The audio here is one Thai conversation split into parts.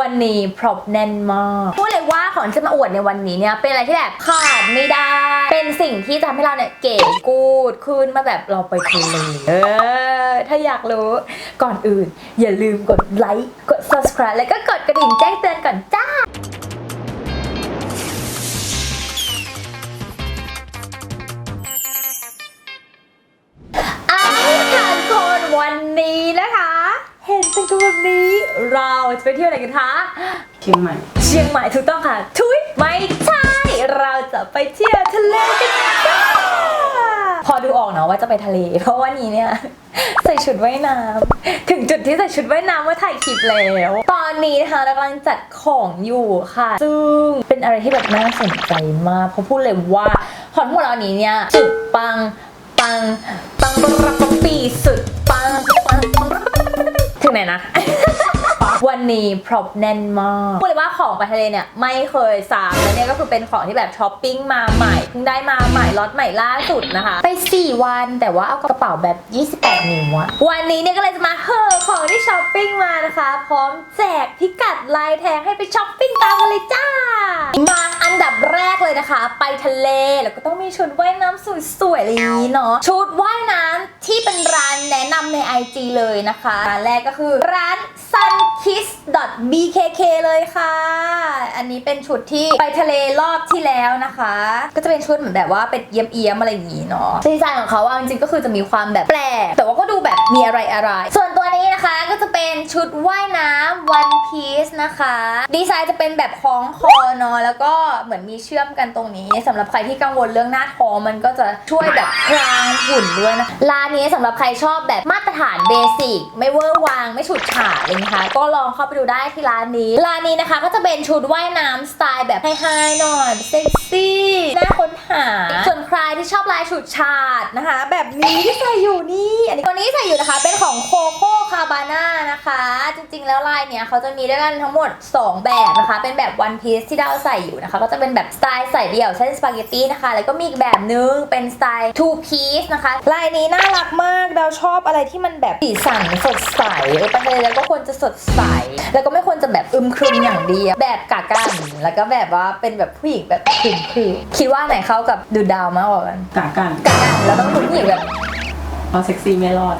วันนี้พร็อพแน่นมากพูดเลยว่าของจะมาอวดในวันนี้เนี่ยเป็นอะไรที่แบบขาดไม่ได้ เป็นสิ่งที่จะทำให้เราเนี่ยเก๋กูดขึ้นมาแบบเราไปทะเลเออ ถ้าอยากรู้ก่อนอื่น อย่าลืมกดไลค์กด subscribe แล้วก็กดกระดิ่งแจ้งเตือนก่อนจ้า เห็นเป็นตัวแบบนี้ เราจะไปเที่ยวไหนกันคะเชียงใหม่ เชียงใหม่ถูกต้องค่ะทุยไม่ใช่ เราจะไปเที่ยวทะเลกันจ้าพอดูออกเนาะว่าจะไปทะเล เพราะว่านี้เนี่ยใส่ชุดว่ายน้ำถึงจุดที่ใส่ชุดว่ายน้ำเมื่อถ่ายคลิปแล้ว ตอนนี้นะคะเรากำลังจัดของอยู่ค่ะ ซึ่งเป็นอะไรที่แบบน่าสนใจมากเพราะพูดเลยว่าของทั้งหมดเหล่านี้เนี่ยสุดปังปังปังปังปังปังปีสุดปังปังปังปังปังปัง ถึงไหนนะ วันนี้พร็อพแน่นมากพูดเลยว่าของไปทะเลเนี่ยไม่เคยซ้ำแล้วเนี่ยก็คือเป็นของที่แบบช้อปปิ้งมาใหม่เพิ่งได้มาใหม่ล็อตใหม่ล่าสุดนะคะ ไป 4 วันแต่ว่าเอากระเป๋าแบบ 28 นิ้วอะวันนี้เนี่ยก็เลยจะมาเฮ่อของที่ช้อปปิ้งมานะคะ พร้อมแจกพิกัดลายแทงให้ไปช้อปปิ้งตามกันเลยจ้า มาอันดับแรกเลยนะคะ ไปทะเลแล้วก็ต้องมีชุดว่ายน้ำสวยๆอะไรอย่างนี้เนาะชุดว่ายน้ำที่เป็นร้านแนะนำใน IG เลยนะคะร้านแรกก็คือร้าน B.K.K เลยค่ะ อันนี้เป็นชุดที่ไปทะเลรอบที่แล้วนะคะ ก็จะเป็นชุดเหมือนแบบว่าเป็นเยี่ยมเอะไรอย่างนี้เนาะดีไซน์ของเขาอะจริงๆก็คือจะมีความแบบแปลกแต่ว่าก็ดูแบบมีอะไรอะไรส่วนต นี้นะคะก็จะเป็นชุดว่ายน้ำ one piece นะคะ ดีไซน์จะเป็นแบบคล้องคอเนาะแล้วก็เหมือนมีเชื่อมกันตรงนี้สำหรับใครที่กังวลเรื่องหน้าท้องมันก็จะช่วยแบบพรางหุ่นด้วยนะร้านนี้สำหรับใครชอบแบบมาตรฐานเบสิกไม่เวอร์วางไม่ฉุดฉาดเลยนะคะก็ลองเข้าไปดูได้ที่ร้านนี้ ร้านนี้นะคะก็จะเป็นชุดว่ายน้ำสไตล์แบบไฮๆหน่อยเซ็กซี่น่าค้นหา ส่วนใครที่ชอบลายฉุดฉาดนะคะ แบบนี้ที่ใส่อยู่นี่อันนี้ตัวนี้ใส่อยู่นะคะเป็นของโคโค่คาบาน่านะคะ จริงๆ แล้วลายเนี้ยเขาจะมีด้วยกันทั้งหมด 2 แบบนะคะ เป็นแบบวันพีซที่ดาวใส่อยู่นะคะ ก็จะเป็นแบบสไตล์ใส่เดี่ยวเช่นสปาเกตตี้นะคะ แล้วก็มีอีกแบบนึงเป็นสไตล์ทูพีซนะคะ ลายนี้น่ารักมากดาวชอบอะไรที่มันแบบสีสันสดใสเออไปทะเลแล้วก็ควรจะสดใส แล้วก็ไม่ควรจะแบบอึมครึมอย่างเดียวแบบกากันแล้วก็แบบว่าเป็นแบบผู้หญิงแบบครึมครึมคิดว่าไหนเข้ากับดูดาวมากกว่ากันกากันกากันแล้วต้องเป็นผู้หญิงแบบเอาเซ็กซี่ไม่รอด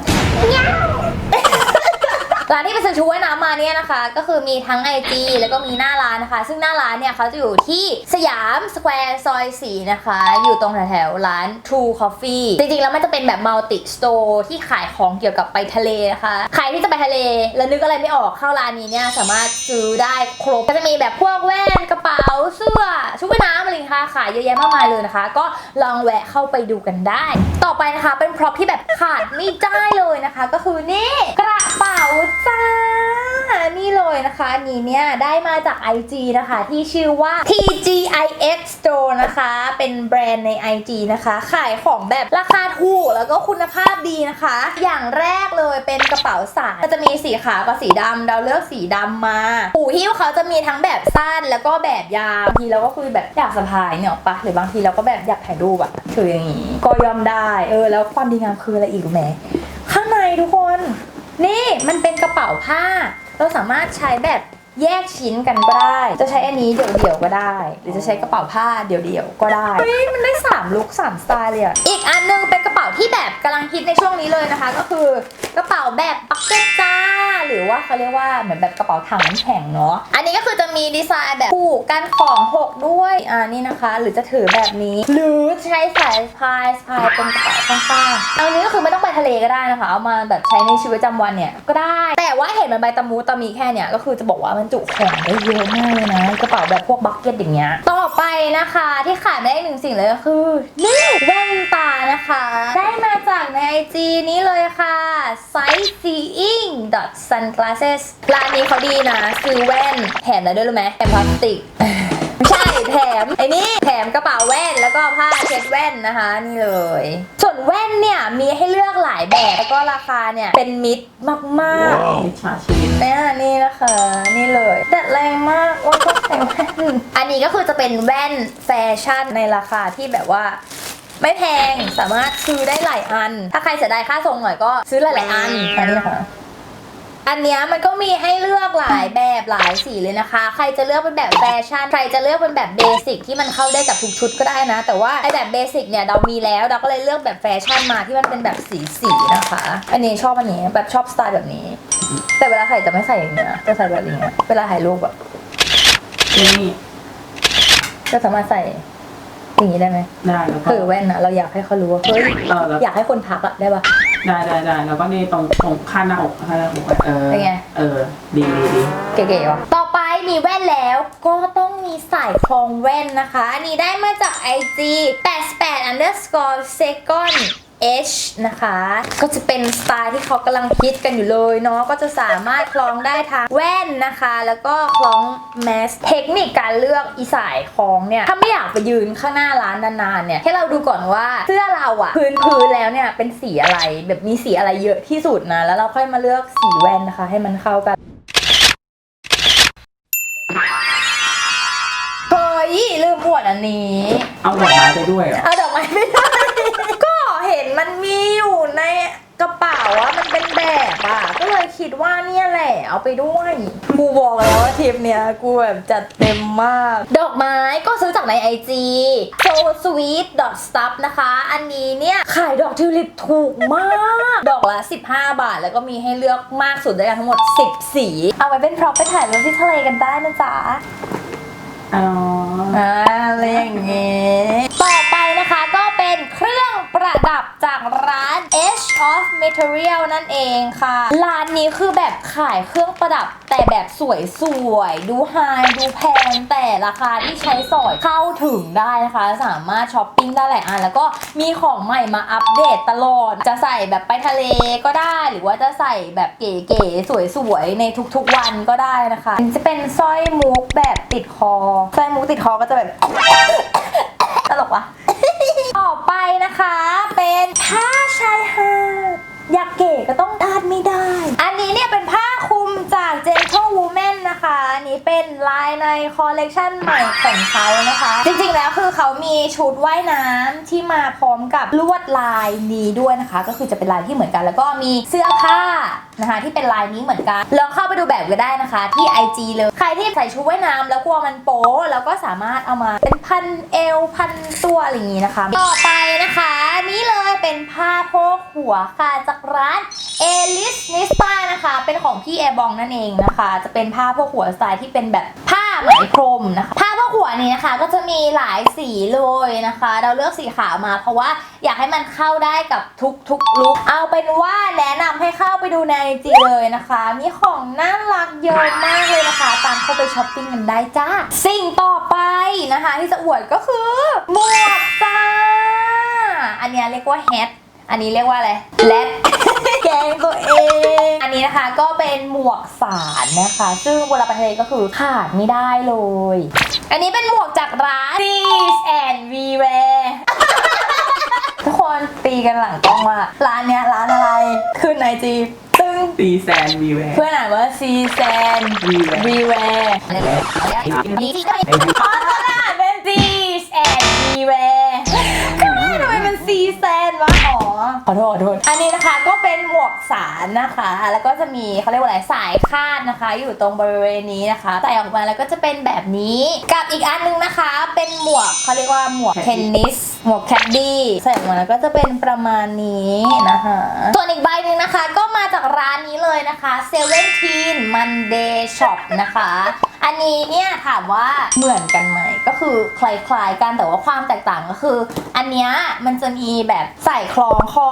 ร้านที่ไปซื้อชุดว่ายน้ำมาเนี่ยนะคะ ก็คือมีทั้ง IG แล้วก็มีหน้าร้านนะคะ ซึ่งหน้าร้านเนี่ยเขาจะอยู่ที่สยามสแควร์ซอย4นะคะ อยู่ตรงแถวๆร้าน True Coffee จริงๆ แล้วมันจะเป็นแบบมัลติสโตร์ที่ขายของเกี่ยวกับไปทะเลนะคะ ใครที่จะไปทะเลแล้วนึกอะไรไม่ออกเข้าร้านนี้เนี่ยสามารถซื้อได้ครบก็จะมีแบบพวกแว่นกระเป๋าเสื้อชุดว่ายน้ำอะไรค่ะขายเยอะแยะมากมายเลยนะคะ ก็ลองแวะเข้าไปดูกันได้ ต่อไปนะคะเป็นพร็อพที่แบบขาดไม่ได้เลยนะคะ ก็คือนี่กระเป๋าจ้า นี่เลยนะคะอันนี้เนี่ยได้มาจาก IG นะคะ ที่ชื่อว่า TGIX Store นะคะ เป็นแบรนด์ใน IG นะคะ ขายของแบบราคาถูกแล้วก็คุณภาพดีนะคะ อย่างแรกเลยเป็นกระเป๋าสายก็จะมีสีขาวกับสีดำเราเลือกสีดำมาหูหิ้วเขาจะมีทั้งแบบสั้นแล้วก็แบบยาวบางทีเราก็คือแบบอยากสะพายเนี่ยปะหรือบางทีเราก็แบบอยากถ่ายรูปอะถืออย่างนี้ก็ยอมได้ เออ แล้วความดีงามคืออะไรอีกรู้ไหมข้างในทุกคน มันเป็นกระเป๋าผ้า เราสามารถใช้แบบแยกชิ้นกันก็ได้ จะใช้อันนี้เดี่ยวๆก็ได้ หรือจะใช้กระเป๋าผ้าเดี่ยวๆก็ได้ เฮ้ย มันได้3ลุค3สไตล์เลยอะอีกอันนึงเป็นกระเป๋า ที่แบบกำลังฮิตในช่วงนี้เลยนะคะ ก็คือกระเป๋าแบบบักเก็ตจ้า หรือว่าเขาเรียกว่าเหมือนแบบกระเป๋าถังน้ำแข็งเนาะอันนี้ก็คือจะมีดีไซน์แบบผูกกันของหกด้วยอ่านี่นะคะ หรือจะถือแบบนี้ หรือใช้สายพายสพายเป็นกระเป๋าข้างๆอันนี้ก็คือไม่ต้องไปทะเลก็ได้นะคะ เอามาแบบใช้ในชีวิตประจำวันเนี่ยก็ได้ แต่ว่าเห็นมันใบตะมูตะมีแค่เนี่ยก็คือจะบอกว่ามันจุของได้เยอะมากเลยนะกระเป๋าแบบพวกบักเก็ตอย่างเงี้ยต่อไปนะคะที่ขาดไม่ได้อีกหนึ่งสิ่งเลยก็คือนี่แว่นตานะคะได้มาจากในไอจีนี้เลยค่ะ sightseeing sunglasses ร้านนี้เขาดีนะ ซื้อแว่นแถมอะไรด้วยรู้ไหมแถมพลาสติกไม่ใช่แถมไอ้นี่แถมกระเป๋าแว่นแล้วก็ผ้าเช็ดแว่นนะคะ นี่เลย ส่วนแว่นเนี่ยมีให้เลือกหลายแบบแล้วก็ราคาเนี่ยเป็นมิตรมากๆ มิจฉาชีพเนี่ยนี่นะคะ นี่เลยแต่แรงมากว่าก็ใส่แว่นอันนี้ก็คือจะเป็นแว่นแฟชั่นในราคาที่แบบว่า ไม่แพงสามารถซื้อได้หลายอัน ถ้าใครเสียดายค่าทรงหน่อยก็ซื้อหลายๆอันอันนี้นะคะอันเนี้ยมันก็มีให้เลือกหลายแบบหลายสีเลยนะคะ ใครจะเลือกเป็นแบบแฟชั่น ใครจะเลือกเป็นแบบเบสิกที่มันเข้าได้กับทุกชุดก็ได้นะ แต่ว่าไอแบบเบสิกเนี่ยเรามีแล้ว เราก็เลยเลือกแบบแฟชั่นมาที่มันเป็นแบบสีสีๆนะคะ อันนี้ชอบอันนี้แบบชอบสไตล์แบบนี้ แต่เวลาใส่จะไม่ใส่อย่างเงี้ย จะใส่แบบนี้ เวลาถ่ายรูปอะนี่จะสามารถใส่ อย่างนี้ได้ไหมได้แล้วก็คือแว่นนะเราอยากให้เขารู้ว่าเฮ้ยเออแล้วอยากให้คนทักอะได้ปะได้ได้ได้แล้วก็นี่ตรงตรงข้างหน้าอกข้างหน้าอกอะเออเป็นไง เออดีดีดีเก๋ๆว่ะต่อไปมีแว่นแล้วก็ต้องมีสายคล้องแว่นนะคะอันนี้ได้มาจาก IG 88 underscore second H นะคะ ก็จะเป็นสไตล์ที่เขากำลังฮิตกันอยู่เลยเนาะก็จะสามารถคล้องได้ทั้งแว่นนะคะ แล้วก็คล้องแมสเทคนิคการเลือกอีสายคล้องเนี่ย ถ้าไม่อยากไปยืนข้างหน้าร้านนานๆเนี่ย ให้เราดูก่อนว่าเสื้อเราอะพื้นพื้นๆแล้วเนี่ยเป็นสีอะไร แบบมีสีอะไรเยอะที่สุดนะ แล้วเราค่อยมาเลือกสีแว่นนะคะ ให้มันเข้ากันเฮ้ยลืมอวดอันนี้ เอาดอกไม้ไปด้วยเหรอ เอาดอกไม้ไม่ได้ก็เห็ นมันมีอยู่ในกระเป๋าอะมันเป็นแบบอะก็เลยคิดว่าเนี่ยแหละเอาไปด้วย กูบอกแล้วว่าทริปเนี้ยกูแบบจัดเต็มมาก ดอกไม้ก็ซื้อจากใน IG so sweet dot stuff นะคะ อันนี้เนี่ยขายดอกทิวลิปถูกมาก ดอกละ 15 บาท แล้วก็มีให้เลือกมากสุดด้วยกันทั้งหมด 10 สี เอาไว้เป็นพร็อพไปถ่ายรูปที่ทะเลกันได้นะจ๊ะอ๋ออ่าอะไรอย่างเงี้ยต่อไปนะคะก็ เครื่องประดับจากร้าน H of Material นั่นเองค่ะ ร้านนี้คือแบบขายเครื่องประดับ แต่แบบสวยๆดูไฮดูแพงแต่ราคาที่ใช้สอยเข้าถึงได้นะคะ สามารถช้อปปิ้งได้หลายอันแล้วก็มีของใหม่มาอัปเดตตลอด จะใส่แบบไปทะเลก็ได้ หรือว่าจะใส่แบบเก๋ๆสวยๆในทุกๆวันก็ได้นะคะ จะเป็นสร้อยมุกแบบติดคอสร้อยมุกติดคอก็จะแบบตลกวะ ต่อไปนะคะ เป็นผ้าชายหาดอยากเก๋ก็ต้องพลาดไม่ได้ อันนี้เนี่ยเป็นผ้าคลุมจาก Gentle Woman นะคะ อันนี้เป็นลายในคอลเลกชันใหม่ของเขานะคะ จริงๆแล้วคือเขามีชุดว่ายน้ำที่มาพร้อมกับลวดลายนี้ด้วยนะคะ ก็คือจะเป็นลายที่เหมือนกัน แล้วก็มีเสื้อผ้า นะคะที่เป็นลายนี้เหมือนกันลองเข้าไปดูแบบก็ได้นะคะ ที่ IG เลยใครที่ใส่ชุดว่ายน้ำแล้วกลัวมันโป๊แล้วก็สามารถเอามาเป็นพันเอวพันตัวอะไรอย่างนี้นะคะ ต่อไปนะคะ นี่เลยเป็นผ้าโพกหัวค่ะจากร้านเอลิสนิสตานะคะ เป็นของพี่แอร์บองนั่นเองนะคะ จะเป็นผ้าโพกหัวสไตล์ที่เป็นแบบผ้า ไหมพรมนะคะ ผ้าโพกหัวนี้นะคะ ก็จะมีหลายสีเลยนะคะ เราเลือกสีขาวมาเพราะว่าอยากให้มันเข้าได้กับทุกทุกลุคเอาเป็นว่าแนะนำให้เข้าไปดูในจีเลยนะคะ มีของน่ารักเยอะมากเลยนะคะ ตามเข้าไปช้อปปิ้งกันได้จ้า สิ่งต่อไปนะคะ ที่จะอวดก็คือหมวกจ้า อันนี้เรียกว่าแฮทอันนี้เรียกว่าอะไรแรด แกงตัวเอง อันนี้นะคะก็เป็นหมวกสารนะคะ ซึ่งเวลาไปทะเลก็คือขาดไม่ได้เลย อันนี้เป็นหมวกจากร้าน Thieves and We Wear ทุกคนตีกันหลังกล้องว่า ร้านเนี้ยร้านอะไร ขึ้นในจีตึ้งตีแซนวีแวร์เพื่อนอ่านว่าซีแซน We Wear วีแวร์อ๋อตลาดเป็นซีแอนวีแวร์ทำไมทำไมเป็นซีแซนวะอ๋อขอโทษขอโทษอันนี้ นะคะก็เป็นหมวกสารนะคะ แล้วก็จะมีเขาเรียกว่าอะไรสายคาดนะคะ อยู่ตรงบริเวณนี้นะคะใส่ออกมาแล้วก็จะเป็นแบบนี้ กับอีกอันนึงนะคะ เป็นหมวกเขาเรียกว่าหมวกเทนนิสหมวกแคดดี้ใส่ออกมาแล้วก็จะเป็นประมาณนี้นะคะส่วนอีกใบหนึ่งนะคะ ก็มาจากร้านนี้เลยนะคะ17 Monday Shop นะคะ อันนี้เนี่ยถามว่าเหมือนกันไหมก็คือคล้ายๆกันแต่ว่าความแตกต่างก็คือ อันเนี้ยมันจะมีแบบใส่คล้องคอ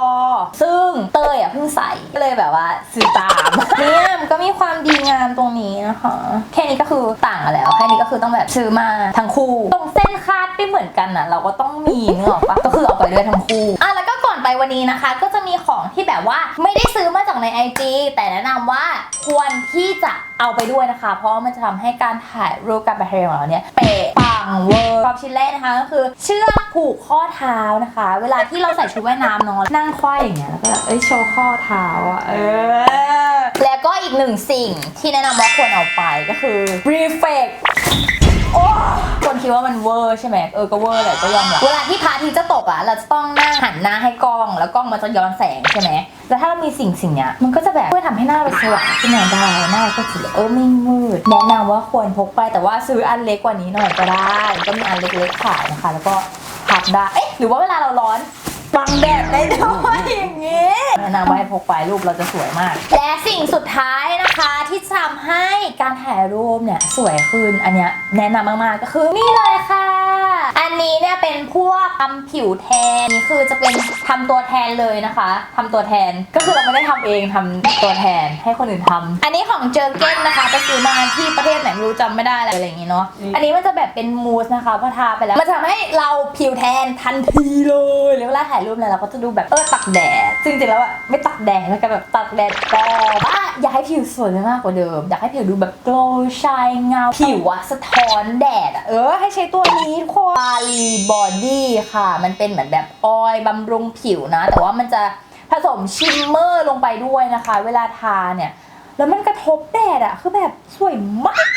ซึ่งเต้ยอะเพิ่งใส่ก็เลยแบบว่าซื้อตามเนี่ยมันก็มีความดีงามตรงนี้นะคะ แค่นี้ก็คือต่างกันแล้วแค่นี้ก็คือต้องแบบซื้อมาทั้งคู่ตรงเส้นคาดไม่เหมือนกันอะ เราก็ต้องมีเนกอะปะก็คือเอาไปด้วยทั้งคู่อะแล้วก็ก่อน ไปวันนี้นะคะ ก็จะมีของที่แบบว่าไม่ได้ซื้อมาจากใน IG แต่แนะนำว่าควรที่จะเอาไปด้วยนะคะ เพราะว่ามันจะทำให้การถ่ายรูปการไปทะเลของเราเนี่ยเป๊ะปังเวอร์ชอบชิ้นแรกนะคะก็คือเชือกผูกข้อเท้านะคะ เวลาที่เราใส่ชุดว่ายน้ำเนอนนั่งควายอย่างเงี้ยแล้วก็เอ้ยโชว์ข้อเท้าอะเออแล้วก็อีกหนึ่งสิ่งที่แนะนำว่าควรเอาไปก็คือ reflect โอ้คนคิดว่ามันเวอร์ใช่ไหมเออก็เวอร์แหละก็ยอมรับเวลาที่พระอาทิตย์จะตกอะเราจะต้องนั่งหันหน้าให้กล้อง แล้วกล้องมันจะย้อนแสงใช่ไหมแล้วถ้าเรามีสิ่งสิ่งเนี้ยมันก็จะแบบช่วยทำให้หน้าเราสว่างขึ้นมาได้หน้าก็จะเออไม่มืดแนะนำว่าควรพกไปแต่ว่าซื้ออันเล็กกว่านี้หน่อยก็ได้ ก็มีอันเล็กๆขายนะคะ แล้วก็พับได้เอ๊ะหรือว่าเวลาเราร้อน บังแดดได้ด้วยอย่างงี้แนะนำว่าให้พกไปรูปเราจะสวยมาก และสิ่งสุดท้ายนะคะที่จะทำให้การถ่ายรูปเนี่ยสวยขึ้นอันเนี้ยแนะนำมากๆก็คือนี่เลยค่ะ อันนี้เนี่ยเป็นพวกทำผิวแทนนี่คือจะเป็นทำตัวแทนเลยนะคะทำตัวแทนก็คือเราไม่ได้ทำเองทำตัวแทนให้คนอื่นทำอันนี้ของเจอเก้นนะคะไปซื้อมาที่ประเทศไหนไม่รู้จำไม่ได้อะไรอย่างงี้เนาะอันนี้มันจะแบบเป็นมูสนะคะพอทาไปแล้วมันจะทำให้เราผิวแทนทันทีเลยแล้วเวลาถ่ายรูปเนี่ยเราก็จะดูแบบเออตักแดดซึ่งจริงๆแล้วอะไม่ตักแดดแล้วก็แบบตักแดดปลอมอะอยากให้ผิวสวยมากกว่าเดิม อยากให้ผิวดูแบบ glow shine เงา ผิวอะสะท้อนแดดอะเออ ให้ใช้ตัวนี้ทุกคนบาลีบอดี้ค่ะ มันเป็นเหมือนแบบออยล์บำรุงผิวนะ แต่ว่ามันจะผสมชิมเมอร์ลงไปด้วยนะคะ เวลาทาเนี่ย แล้วมันกระทบแดดอะคือแบบสวยมาก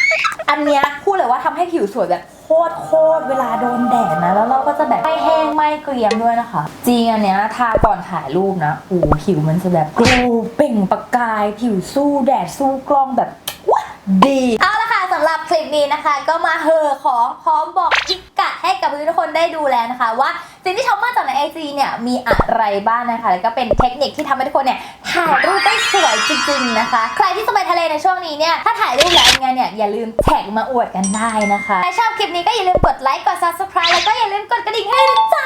อันเนี้ยพูดเลยว่าทำให้ผิวสวยแบบโคตรโคตรเวลาโดนแดดนะ แล้วเราก็จะแบบไม่แห ไม่เกรียมด้วยนะคะ จริงอันเนี้ยทาก่อนถ่ายรูปนะโอ้โหผิวมันจะแบบกรูเปล่งประกาย ผิวสู้แดดสู้กล้องแบบว้าดี เอาละค่ะสำหรับคลิปนี้นะคะ ก็มาเหอของพร้อมบอกอีก ดให้กับทุกคนได้ดูแล้วนะคะ ว่าสิ่งที่ชอบมากจากในไอจีเนี่ยมีอะไรบ้างนะคะ แล้วก็เป็นเทคนิคที่ทำให้ทุกคนเนี่ยถ่ายรูปได้สวยจริงๆนะคะ ใครที่จะไปทะเลในช่วงนี้เนี่ยถ้าถ่ายรูปแล้วยังไงเนี่ยอย่าลืมแท็กมาอวดกันได้นะคะใครชอบคลิปนี้ก็อย่าลืมกดไลค์กด subscribe แล้วก็อย่าลืมกดกระดิ่งให้ด้วยจ้า